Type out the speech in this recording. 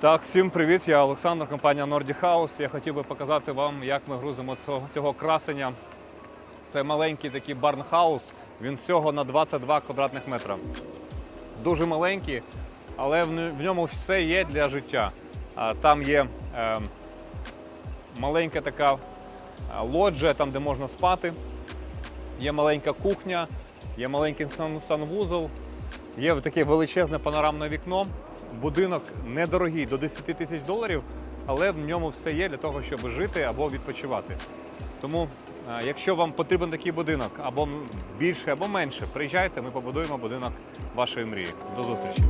Так, всім привіт, я Олександр, компанія Nordic House. Я хотів би показати вам, як ми грузимо цього, цього красення. Це маленький такий барнхаус, він всього на 22 квадратних метра. Дуже маленький, але в ньому все є для життя. Там є е, маленька така лоджія, там де можна спати. Є маленька кухня, є маленький сан- санвузол, є таке величезне панорамне вікно. Будинок недорогий до 10 тисяч доларів, але в ньому все є для того, щоб жити або відпочивати. Тому, е, якщо вам потрібен такий будинок або більше, або менше, приїжджайте, ми побудуємо будинок вашої мрії. До зустрічі!